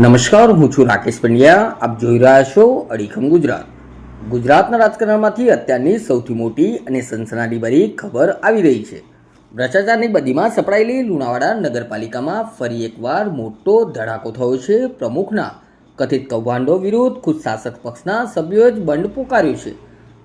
નમસ્કાર, હું છું રાકેશ પંડ્યા. આપ જોઈ રહ્યા છો અડીખમ ગુજરાત. ગુજરાતના રાજકારણમાંથી અત્યારની સૌથી મોટી અને સનસનાટીભરી ખબર આવી રહી છે. ભ્રષ્ટાચારની બદીમાં સપડાયેલી લુણાવાડા નગરપાલિકામાં ફરી એકવાર મોટો ધડાકો થયો છે પ્રમુખના. કથિત કૌભાંડો વિરુદ્ધ ખુદ શાસક પક્ષના સભ્યોએ જ બંડ પોકાર્યો છે.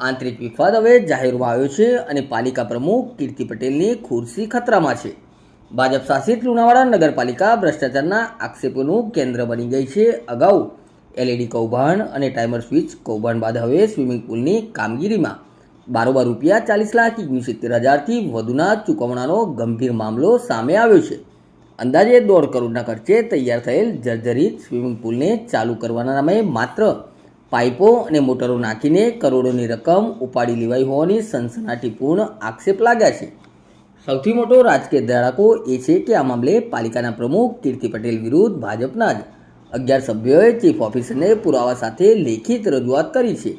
આંતરિક વિખવાદ હવે જાહેરમાં આવ્યો છે અને પાલિકા પ્રમુખ કીર્તિ પટેલની ખુરશી ખતરામાં છે. ભાજપ શાસિત લુણાવાડા નગરપાલિકા ભ્રષ્ટાચારના આક્ષેપોનું કેન્દ્ર બની ગઈ છે અગાઉ. એલઈડી કૌભાંડ અને ટાઈમર સ્વિચ કૌભાંડ બાદ હવે સ્વિમિંગ પુલની કામગીરીમાં બારોબાર રૂપિયા ચાલીસ લાખ સિત્તેર હજારથી વધુના ચૂકવણાનો ગંભીર મામલો સામે આવ્યો છે. અંદાજે દોઢ કરોડના ખર્ચે તૈયાર થયેલ જર્જરિત સ્વિમિંગ પુલને ચાલુ કરવાના નામે માત્ર પાઇપો અને મોટરો નાખીને કરોડોની રકમ ઉપાડી લેવાઈ હોવાની સનસનાટીપૂર્ણ આક્ષેપ લાગ્યા છે. સૌથી મોટો રાજકીય ધડાકો એ છે કે આ મામલે પાલિકાના પ્રમુખ કીર્તિ પટેલ વિરુદ્ધ ભાજપના જ અગિયાર સભ્યોએ ચીફ ઓફિસરને પુરાવા સાથે લેખિત રજૂઆત કરી છે.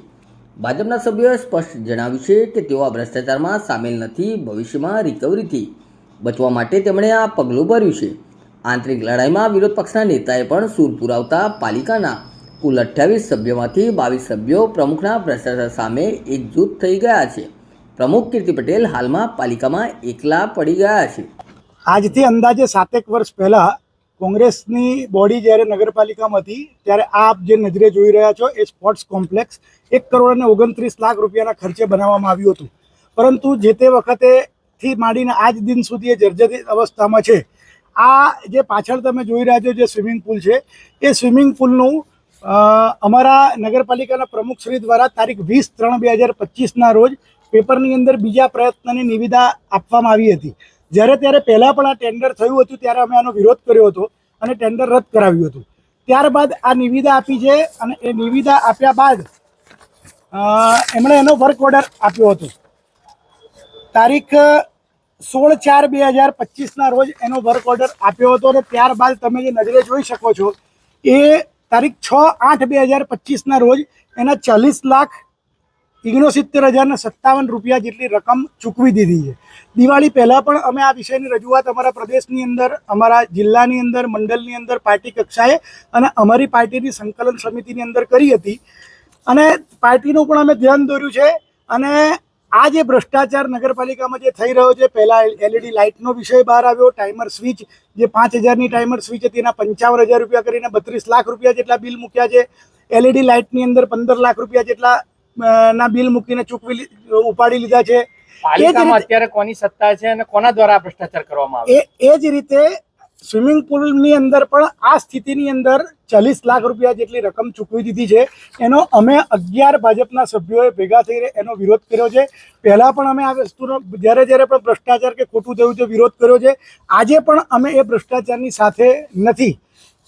ભાજપના સભ્યોએ સ્પષ્ટ જણાવ્યું છે કે તેઓ આ ભ્રષ્ટાચારમાં સામેલ નથી, ભવિષ્યમાં રિકવરીથી બચવા માટે તેમણે આ પગલું ભર્યું છે. આંતરિક લડાઈમાં વિરોધ પક્ષના નેતાએ પણ સૂર પુરાવતા પાલિકાના કુલ અઠ્યાવીસ સભ્યોમાંથી બાવીસ સભ્યો પ્રમુખના ભ્રષ્ટાચાર સામે એકજૂથ થઈ ગયા છે. પ્રમુખ કીર્તિ પટેલ હાલમાં પાલિકામાં એકલા પડી ગયા છે. આજથી અંદાજે સાતેક વર્ષ પહેલા કોંગ્રેસની બોડી જ્યારે નગરપાલિકામાં હતી ત્યારે આપ જે નજરે જોઈ રહ્યા છો એ સ્પોર્ટ્સ કોમ્પ્લેક્સ એક કરોડ અને ઓગણત્રીસ લાખ રૂપિયાના ખર્ચે બનાવવામાં આવ્યું હતું. પરંતુ જે તે વખતેથી માંડીને આજ દિન સુધી એ જર્જરિત અવસ્થામાં છે. આ જે પાછળ તમે જોઈ રહ્યા છો જે સ્વિમિંગ પુલ છે, એ સ્વિમિંગ પુલનું અમારા નગરપાલિકાના પ્રમુખશ્રી દ્વારા તારીખ વીસ ત્રણ બે હજાર પચીસના રોજ પેપરની અંદર બીજા પ્રયત્નની નિવિદા આપવામાં આવી હતી. જ્યારે ત્યારે પહેલાં પણ આ ટેન્ડર થયું હતું, ત્યારે અમે આનો વિરોધ કર્યો હતો અને ટેન્ડર રદ કરાવ્યું હતું. ત્યારબાદ આ નિવિદા આપી છે અને એ નિવિદા આપ્યા બાદ એમણે એનો વર્ક ઓર્ડર આપ્યો હતો. તારીખ સોળ ચાર બે હજાર પચીસના રોજ એનો વર્ક ઓર્ડર આપ્યો હતો અને ત્યારબાદ તમે જે નજરે જોઈ શકો છો, એ તારીખ છ આઠ બે હજાર પચીસના રોજ એના ચાલીસ લાખ ઓગણસિત્તેર હજારના સત્તાવન રૂપિયા જેટલી રકમ ચૂકવી દીધી છે. દિવાળી પહેલાં પણ અમે આ વિષયની રજૂઆત અમારા પ્રદેશની અંદર, અમારા જિલ્લાની અંદર, મંડળની અંદર, પાર્ટી કક્ષાએ અને અમારી પાર્ટીની સંકલન સમિતિની અંદર કરી હતી. અને પાર્ટીનું પણ અમે ધ્યાન દોર્યું છે અને આ જે ભ્રષ્ટાચાર નગરપાલિકામાં જે થઈ રહ્યો છે, પહેલાં એલઈડી લાઇટનો વિષય બહાર આવ્યો, ટાઈમર સ્વિચ, જે પાંચ હજારની ટાઈમર સ્વિચ હતી, એના પંચાવન હજાર રૂપિયા કરીને બત્રીસ લાખ રૂપિયા જેટલા બિલ મૂક્યા છે. એલઈડી લાઇટની અંદર પંદર લાખ રૂપિયા જેટલા ના બિલ મૂકીને ચૂકવી ઉપાડી લીધા છે. પાલિકામાં અત્યારે કોની સત્તા છે અને કોના દ્વારા ભ્રષ્ટાચાર કરવામાં આવે? એ એ જ રીતે સ્વિમિંગ પુલની અંદર પણ આ સ્થિતિની અંદર ચાલીસ લાખ રૂપિયા જેટલી રકમ ચૂકવી દીધી છે. એનો અમે અગિયાર ભાજપના સભ્યોએ ભેગા થઈને એનો વિરોધ કર્યો છે. પહેલાં પણ અમે આ વસ્તુનો જ્યારે જ્યારે પણ ભ્રષ્ટાચાર કે ખોટું થયું છે વિરોધ કર્યો છે. આજે પણ અમે એ ભ્રષ્ટાચારની સાથે નથી.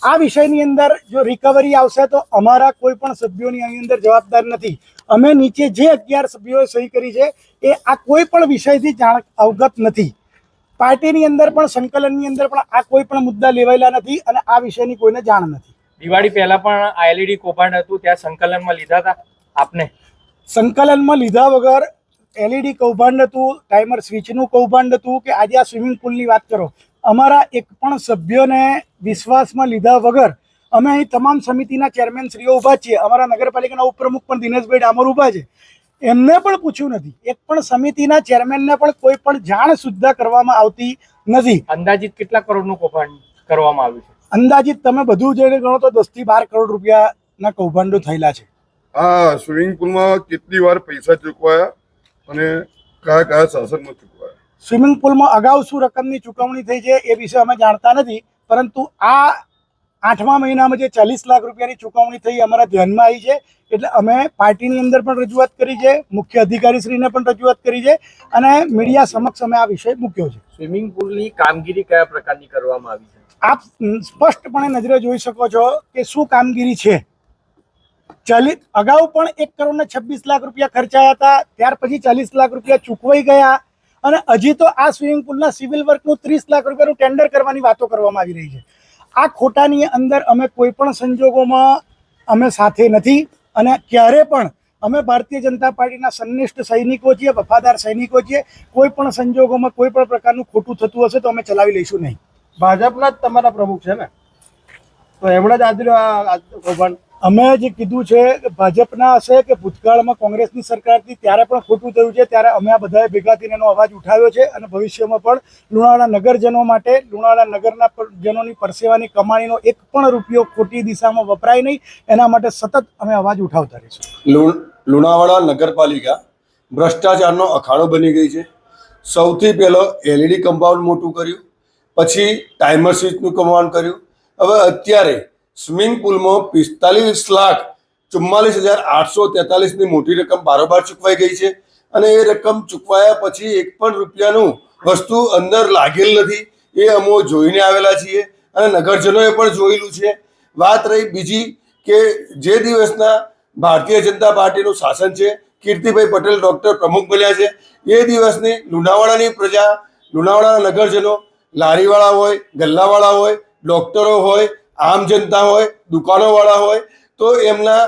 આ વિષયની અંદર જો રિકવરી આવશે તો અમારા કોઈ પણ સભ્યોની આની અંદર જવાબદાર નથી. અમે નીચે જે અગિયાર સભ્યોએ સહી કરી છે એ આ કોઈ પણ વિષયથી જાણ અવગત નથી. પાર્ટીની અંદર પણ સંકલનની અંદર પણ આ કોઈ પણ મુદ્દા લેવાયેલા નથી અને આ વિષયની કોઈને જાણ નથી. દિવાળી પહેલા પણ આ એલઈડી કૌભાંડ હતું ત્યાં સંકલનમાં લીધા હતા આપને? સંકલનમાં લીધા વગર એલઈડી કૌભાંડ હતું ટાઈમર સ્વિચનું કૌભાંડ હતું કે આજે આ સ્વિમિંગ પુલની વાત કરો. અમારા એક પણ સભ્યોને વિશ્વાસમાં લીધા વગર અમે અહીં તમામ સમિતિના ચેરમેન શ્રીઓ ઊભા છીએ. અમારા નગરપાલિકાના ઉપપ્રમુખ પણ દિનેશભાઈ ડામોર ઊભા છે. એમને પણ પૂછ્યું નથી. એક પણ સમિતિના ચેરમેનને પણ કોઈ પણ જાણ સુદ્ધા કરવામાં આવતી નથી. અંદાજિત કેટલા કરોડનું કૌભાંડ કરવામાં આવ્યું છે? અંદાજિત તમે બધું જઈને ગણો તો દસથી બાર કરોડ રૂપિયાના કૌભાંડો થયેલા છે. હા સ્વિમિંગ પુલમાં કેટલી વાર પૈસા ચૂકવાયા અને કયા કયા શાસનમાં ચૂકવાયા? સ્વિમિંગ પુલમાં અગાઉ શું રકમની ચૂકવણી થઈ છે એ વિશે અમે જાણતા નથી પરંતુ આ આઠમા મહિનામાં જે ચાલીસ લાખ રૂપિયાની ચૂકવણી થઈ અમારા ધ્યાનમાં આવી છે. એટલે અમે પાર્ટીની અંદર પણ રજૂઆત કરી છે મુખ્ય અધિકારીશ્રીને પણ રજૂઆત કરી છે અને મીડિયા સમક્ષ અમે આ વિષય મૂક્યો છે. સ્વિમિંગ પુલની કામગીરી કયા પ્રકારની કરવામાં આવી છે? આપ સ્પષ્ટપણે નજરે જોઈ શકો છો કે શું કામગીરી છે. ચાલીસ અગાઉ પણ એક કરોડ ને છવ્વીસ લાખ રૂપિયા ખર્ચાયા હતા ત્યાર પછી ચાલીસ લાખ રૂપિયા ચૂકવાઈ ગયા અને હજી તો આ સ્વિમિંગ પુલના સિવિલ વર્કનું ત્રીસ લાખ રૂપિયાનું ટેન્ડર કરવાની વાતો કરવામાં આવી રહી છે. આ ખોટાની અંદર અમે કોઈ પણ સંજોગોમાં અમે સાથે નથી અને ક્યારે પણ અમે ભારતીય જનતા પાર્ટીના સંનિષ્ઠ સૈનિકો છીએ, વફાદાર સૈનિકો છીએ, કોઈ પણ સંજોગોમાં કોઈ પણ પ્રકારનું ખોટું થતું હશે તો અમે ચલાવી લઈશું નહીં. ભાજપના જ તમારા પ્રમુખ છે ને? તો એમણે જ આદર્યું આ આ કૌભાંડ. અમે જે કીધું છે કે ભાજપના હશે કે ભૂતકાળમાં કોંગ્રેસની સરકારથી ત્યારે પણ ખોટું થયું છે, ત્યારે અમે આ બધાએ ભેગા થઈને એનો અવાજ ઉઠાવ્યો છે અને ભવિષ્યમાં પણ લુણાવાડા નગરજનો માટે, લુણાવાડા નગરના જનોની પરસેવાની કમાણીનો એક પણ રૂપિયો ખોટી દિશામાં વપરાય નહીં. એના માટે સતત અમે અવાજ ઉઠાવતા રહીશું. લુણાવાડા નગરપાલિકા ભ્રષ્ટાચારનો અખાડો બની ગઈ છે. સૌથી પહેલો એલઈડી કમ્પાઉન્ડ મોટું કર્યું. પછી ટાઈમર સ્વિચનું કમાન્ડ કર્યું. હવે અત્યારે સ્વિમિંગ પુલમાં પિસ્તાલીસ લાખ ચુમ્માલીસ હજાર આઠસો તેતાલીસની મોટી રકમ બારોબાર ચૂકવાઈ ગઈ છે અને એ રકમ ચૂકવાયા પછી એક પણ રૂપિયાનું વસ્તુ અંદર લાગેલ નથી. એ અમો જોઈને આવેલા છીએ અને નગરજનોએ પણ જોયેલું છે. વાત રહી બીજી કે જે દિવસના ભારતીય જનતા પાર્ટીનું શાસન છે, કીર્તિભાઈ પટેલ ડોક્ટર પ્રમુખ બન્યા છે, એ દિવસની લુણાવાડાની પ્રજા લુણાવાડાના નગરજનો, લારીવાળા હોય, ગલ્લાવાળા હોય, ડોક્ટરો હોય આમ જનતા હોય, દુકાનોવાળા હોય, તો એમના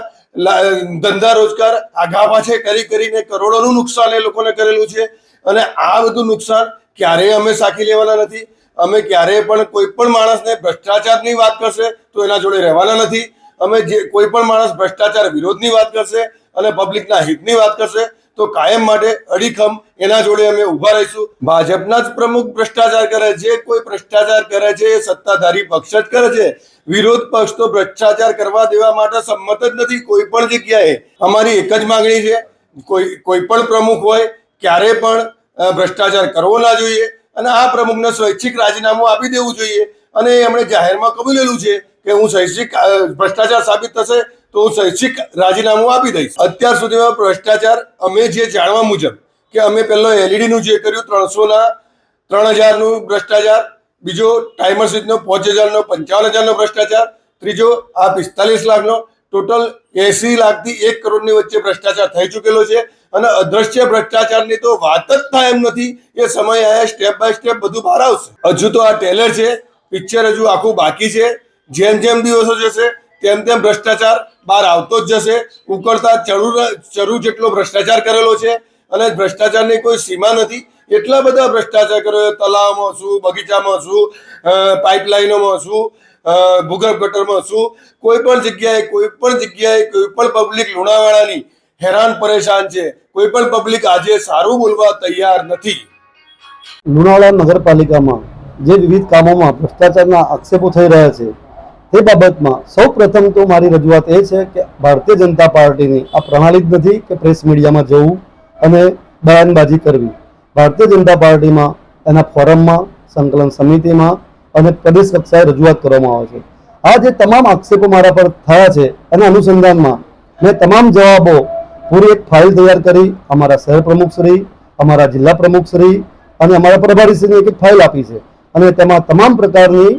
ધંધા રોજગાર આગા પાછે કરી કરીને કરોડોનું નુકસાન એ લોકોને કરેલું છે. અને આ બધું નુકસાન ક્યારેય અમે સાકી લેવાના નથી. અમે ક્યારેય પણ કોઈ પણ માણસને ભ્રષ્ટાચારની વાત કરશે તો એના જોડે રહેવાના નથી. અમે જે કોઈ પણ માણસ ભ્રષ્ટાચાર વિરોધની વાત કરશે અને પબ્લિકના હિતની વાત કરશે તો કાયમ માટે અડીખમ એના જોડે અમે ઊભા રહીશું. ભાજપના જ પ્રમુખ ભ્રષ્ટાચાર કરે છે, કોઈ ભ્રષ્ટાચાર કરે છે, એ સત્તાધારી પક્ષ જ કરે છે. વિરોધ પક્ષ તો ભ્રષ્ટાચાર કરવા દેવા માટે સંમત જ નથી કોઈ પણ જગ્યાએ. અમારી એક જ માંગણી છે, કોઈ કોઈ પણ પ્રમુખ હોય, ક્યારે પણ ભ્રષ્ટાચાર કરવો ના જોઈએ અને આ પ્રમુખને સ્વૈચ્છિક રાજીનામું આપી દેવું જોઈએ. અને એમણે જાહેરમાં કબૂલેલું છે કે હું સ્વૈચ્છિક ભ્રષ્ટાચાર સાબિત થશે તો હું શૈક્ષિક રાજીનામું આપી દઈશ. અત્યાર સુધીમાં ભ્રષ્ટાચાર અમે જે જાણવા મુજબ કે અમે પહેલો એલઈડીનું જે કર્યું, ત્રણસોના ત્રણ હજારનું ભ્રષ્ટાચાર, બીજો ટાઈમર સ્વિચનો પાંચ હજારનો, પંચાવન હજારનો ભ્રષ્ટાચાર, ત્રીજો આ પિસ્તાલીસ લાખનો, ટોટલ એસી લાખથી એક કરોડની વચ્ચે ભ્રષ્ટાચાર થઈ ચૂકેલો છે. અને અદ્રશ્ય ભ્રષ્ટાચારની તો વાત જ થાય એમ નથી એ સમય આયા સ્ટેપ બાય સ્ટેપ બધું બહાર આવશે. હજુ તો આ ટેલર છે, પિક્ચર હજુ આખું બાકી છે. જેમ જેમ દિવસો જશે તેમ તેમ ભ્રષ્ટાચાર બહાર આવતો જ જશે. ઉકળતા ચરુ ચરુ જેટલો ભ્રષ્ટાચાર કરેલો છે અને ભ્રષ્ટાચારની કોઈ સીમા નથી. એટલા બધા ભ્રષ્ટાચાર કર્યો. તલાવમાં શું બગીચામાં શું પાઇપલાઇનોમાં શું ભૂગર્ભ ગટરમાં શું કોઈ પણ જગ્યાએ, કોઈ પણ જગ્યાએ, કોઈ પણ પબ્લિક લુણાવાડાની હેરાન પરેશાન છે. કોઈ પણ પબ્લિક આજે સારું બોલવા તૈયાર નથી. લુણાવાડા નગરપાલિકામાં જે વિવિધ કામોમાં ભ્રષ્ટાચારના આક્ષેપો થઈ રહ્યા છે તે બાબતમાં સૌ પ્રથમ તો મારી રજૂઆત એ છે કે ભારતીય જનતા પાર્ટીની આ પ્રણાલી જ નથી કે પ્રેસ મીડિયામાં જવું અને બયાનબાજી કરવી. ભારતીય જનતા પાર્ટીમાં એના ફોરમમાં, સંકલન સમિતિમાં અને પ્રદેશ કક્ષાએ રજૂઆત કરવામાં આવે છે. આ જે તમામ આક્ષેપો મારા પર થયા છે એના અનુસંધાનમાં મેં તમામ જવાબો પૂરી એક ફાઇલ તૈયાર કરી. અમારા શહેર પ્રમુખશ્રી, અમારા જિલ્લા પ્રમુખશ્રી અને અમારા પ્રભારીશ્રીને એક એક ફાઇલ આપી છે અને તેમાં તમામ પ્રકારની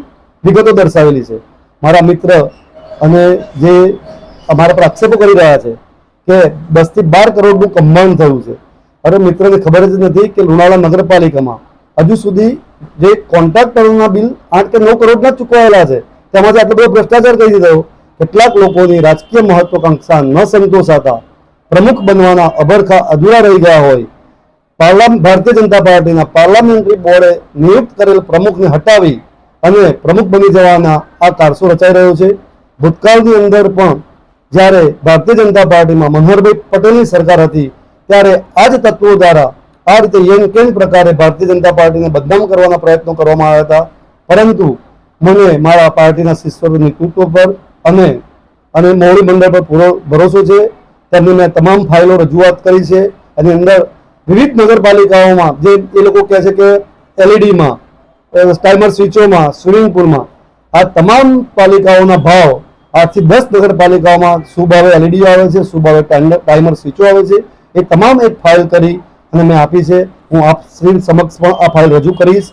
વિગતો દર્શાવેલી છે. મારા મિત્ર અને જે અમારા પર આક્ષેપો કરી રહ્યા છે કે દસથી બાર કરોડનું કમ્બાઉન્ડ થયું છે. અરે મિત્રને ખબર જ નથી કે લુણાવાડા નગરપાલિકામાં હજુ સુધી જે કોન્ટ્રાક્ટરોના બિલ આઠ કે નવ કરોડના ચૂકવાયેલા છે. તેમાંથી આટલો બધો ભ્રષ્ટાચાર કરી દીધો, કેટલાક લોકોની રાજકીય મહત્વાકાંક્ષા ન સંતોષાતા પ્રમુખ બનવાના અભરખા અધૂરા રહી ગયા હોય. પાર્લામેન્ટ ભારતીય જનતા પાર્ટીના પાર્લામેન્ટરી બોર્ડે નિયુક્ત કરેલ પ્રમુખને હટાવી અને પ્રમુખ બની જવાના આ કારસો રચાઈ રહ્યો છે. ભૂતકાળની અંદર પણ જ્યારે ભારતીય જનતા પાર્ટીમાં મનોહરભાઈ પટેલની સરકાર હતી, ત્યારે આ જ તત્વો દ્વારા આ રીતે યેન કેન પ્રકારે ભારતીય જનતા પાર્ટીને બદનામ કરવાના પ્રયત્નો કરવામાં આવ્યા હતા. પરંતુ મને મારા પાર્ટીના શિષ્યો નેતૃત્વ પર અને અને મોવડી મંડળ પર પૂરો ભરોસો છે. તેમની મેં તમામ ફાઇલો રજૂઆત કરી છે. એની અંદર વિવિધ નગરપાલિકાઓમાં જે એ લોકો કહે છે કે એલઈડીમાં ટાઈમર સ્વિચોમાં, સ્વિમિંગ પુલમાં. આ તમામ પાલિકાઓના ભાવ, આજથી દસ નગરપાલિકાઓમાં ભાવે એલઈડી આવે છે ભાવે ટાઈમર સ્વિચો આવે છે. એ તમામ એક ફાઇલ કરી અને મેં આપી છે. હું આપ શ્રી સમક્ષ પણ આ ફાઇલ રજૂ કરીશ.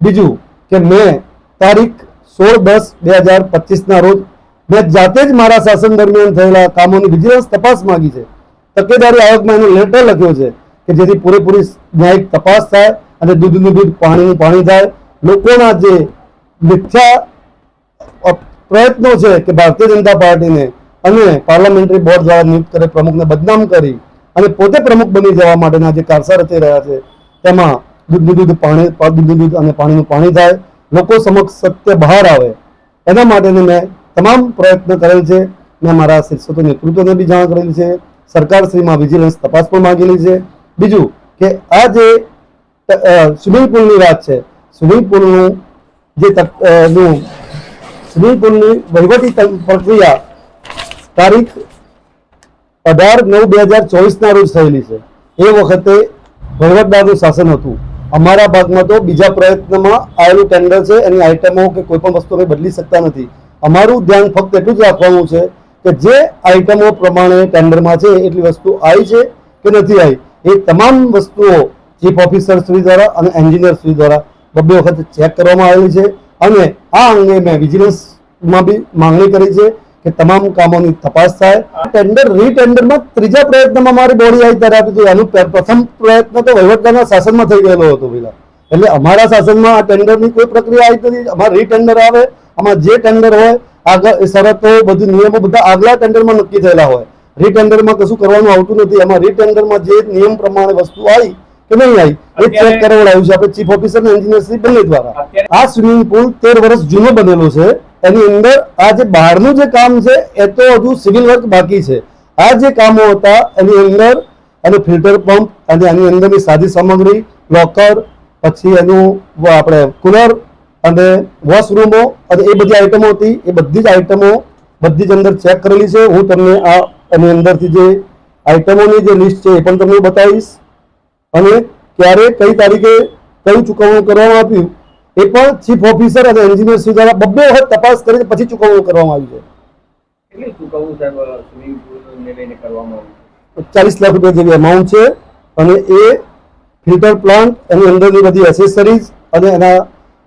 બીજું કે મેં તારીખ સોળ દસ બે હજાર પચીસના રોજ મેં જાતે જ મારા શાસન દરમિયાન થયેલા કામોની વિજિલન્સ તપાસ માંગી છે. તકેદારી આયોગમાં એનો લેટર લખ્યો છે કે જેથી પૂરેપૂરી ન્યાયિક તપાસ થાય અને દૂધનું દૂધ પાણીનું પાણી થાય. લોકોના જે મિથ્યા પ્રયત્નો છે કે ભારતીય જનતા પાર્ટીને અને પાર્લામેન્ટરી બોર્ડ દ્વારા નિયુક્ત કરે, પ્રમુખને બદનામ કરી અને પોતે પ્રમુખ બની જવા માટેના જે કારસા રચી રહ્યા છે, તેમાં દૂધનું દૂધ પાણી દૂધનું દૂધ અને પાણીનું પાણી થાય લોકો સમક્ષ સત્ય બહાર આવે. એના માટેની મેં તમામ પ્રયત્ન કરેલ છે. મેં મારા શિક્ષકો નેતૃત્વને બી જાણ કરેલી છે. સરકારશ્રીમાં વિજિલન્સ તપાસ પણ માંગેલી છે. બીજું કે આ જે સ્વિમિંગ પુલની વાત છે સ્વિમિંગ પુલનું જે નું સ્વિમિંગ પુલની વહીવટી પ્રક્રિયા તારીખ અઢાર નવ બે હજાર ચોવીસના રોજ થયેલી છે. એ વખતે વહીવટદારનું શાસન હતું. અમારા ભાગમાં તો બીજા પ્રયત્નમાં આવેલું ટેન્ડર છે, એની આઇટમો કે કોઈ પણ વસ્તુ અમે બદલી શકતા નથી. અમારું ધ્યાન ફક્ત એટલું જ રાખવાનું છે કે જે આઇટમો પ્રમાણે ટેન્ડરમાં છે, એટલી વસ્તુ આવી છે કે નથી આવી. એ તમામ વસ્તુઓ ચીફ ઓફિસર શ્રી દ્વારા અને એન્જિનિયર શ્રી દ્વારા બબ્બે વખત ચેક કરવામાં આવેલી છે. અને આ અંગે મેં વિજિલન્સમાં બી માંગણી કરી છે કે તમામ કામોની તપાસ થાય. ટેન્ડર રીટેન્ડરમાં ત્રીજા પ્રયત્નમાં મારી બોડી આવી ત્યારે આપી હતી એનું પ્રથમ પ્રયત્ન તો વહીવટદારના શાસનમાં થઈ ગયેલો હતો પેલા એટલે અમારા શાસનમાં આ ટેન્ડરની કોઈ પ્રક્રિયા આવી નથી. અમારે રીટેન્ડર આવે, આમાં જે ટેન્ડર હોય, આગળ શરતો, બધું નિયમો બધા આગલા ટેન્ડરમાં નક્કી થયેલા હોય. રીટેન્ડરમાં કશું કરવાનું આવતું નથી. એમાં રીટેન્ડરમાં જે નિયમ પ્રમાણે વસ્તુ આવી કે નહીં આવી એ ચેક કરવડાવ્યું છે. આપણે ચીફ ઓફિસર અને એન્જિનિયર બંને દ્વારા. આ સ્વિમિંગ પુલ તેર વર્ષ જૂનો બનેલો છે. એની અંદર આ જે બહારનું જે કામ છે એ તો હજુ સિવિલ વર્ક બાકી છે. આ જે કામો હતા એની અંદર એનું ફિલ્ટર પંપ અને એની અંદરની સાદી સામગ્રી લોકર પછી એનું આપણે કુલર અને વોશરૂમો અને એ બધી આઇટમો હતી. એ બધી જ આઇટમો બધી જ અંદર ચેક કરેલી છે. હું તમને આ એની અંદરથી જે આઈટમોની જે લિસ્ટ છે એ પણ તમને બતાવીશ. અને ક્યારે કઈ તારીખે કયું ચૂકવણું કરવામાં આવ્યું એ પણ ચીફ ઓફિસર અને એન્જિનિયર શ્રી દ્વારા બબ્બે વખત તપાસ કરી પછી ચૂકવણું કરવામાં આવ્યું છે. ચાલીસ લાખ રૂપિયા જેવી અમાઉન્ટ છે અને એ ફિલ્ટર પ્લાન્ટ એની અંદરની બધી એસેસરીઝ અને એના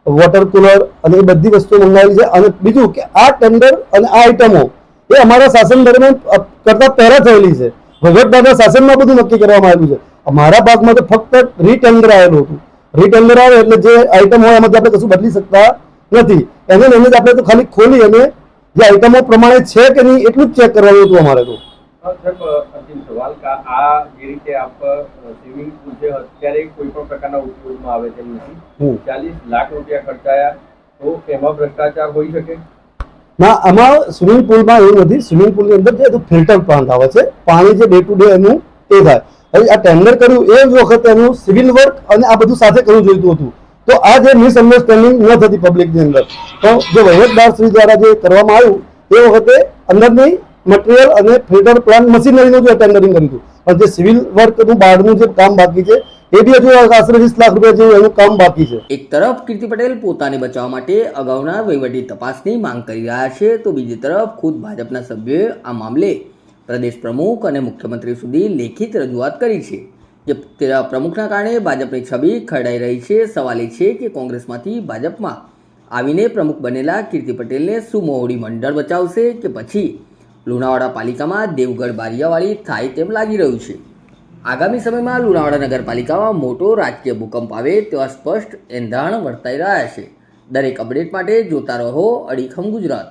વોટર કુલર અને એ બધી વસ્તુઓ મંગાવેલી છે. અને બીજું કે આ ટેન્ડર અને આ આઇટમો એ અમારા શાસન દરમિયાન કરતા પહેલા થયેલી છે. વહીવટદારના શાસનમાં બધું નક્કી કરવામાં આવ્યું છે. અમારા ભાગમાં તો ફક્ત રીટેન્ડર આવેલું હતું. રીટેન્ડર આવે એટલે જે આઇટમ હોય એમાંથી આપણે કશું બદલી શકતા નથી. એને એને જ આપણે તો ખાલી ખોલી અને જે આઇટમો પ્રમાણે છે કે નહીં એટલું જ ચેક કરવાનું હતું અમારે તો. સવાલ કે આ જે રીતે આપ સ્વિમિંગ પુલ છે અત્યારે કોઈ પણ પ્રકારના ઉપયોગમાં આવે તેમ. નથી. ચાલીસ લાખ રૂપિયા ખર્ચાયા તો એમાં ભ્રષ્ટાચાર હોઈ શકે? ના આમાં સ્વિમિંગ પુલમાં એવું નથી. સ્વિમિંગ પુલની અંદર જે ફિલ્ટર પ્લાન્ટ આવે છે પાણી જે ડે ટુ ડે એનું એ થાય. આ ટેન્ડર કર્યું એ વખતે એનું સિવિલ વર્ક અને આ બધું સાથે કરવું જોઈતું હતું. તો આ જે મિસઅન્ડરસ્ટેન્ડિંગ ન થતી પબ્લિકની અંદર. તો જે વહીવટદાર શ્રી દ્વારા જે કરવામાં આવ્યું, એ વખતે અંદરની મટીરિયલ અને ફિલ્ટર પ્લાન મશીનરીનું જે ટેન્ડરિંગ કર્યું હતું. પણ જે સિવિલ વર્કનું બહારનું જે કામ બાકી છે, એ બી હજુ આશરે વીસ લાખ રૂપિયા જેવું એનું કામ બાકી છે. એક તરફ કીર્તિ પટેલ પોતાને બચાવવા માટે અગાઉના વહીવટી તપાસની માંગ કરી રહ્યા છે, તો બીજી તરફ ખુદ ભાજપના સભ્યોએ આ મામલે પ્રદેશ પ્રમુખ અને મુખ્યમંત્રી સુધી લેખિત રજૂઆત કરી છે જે પ્રમુખના કારણે ભાજપની છબી ખરડાઈ રહી છે. સવાલ એ છે કે કોંગ્રેસમાંથી ભાજપમાં આવીને પ્રમુખ બનેલા કીર્તિ પટેલને શું મોવડી મંડળ બચાવશે કે પછી લુણાવાડા પાલિકામાં દેવગઢ બારિયાવાળી થાય તેમ લાગી રહ્યું છે? આગામી સમયમાં લુણાવાડા નગરપાલિકામાં મોટો રાજકીય ભૂકંપ આવે તેવા સ્પષ્ટ એંધાણ વર્તાઈ રહ્યા છે. દરેક અપડેટ માટે જોતા રહો અડીખમ ગુજરાત.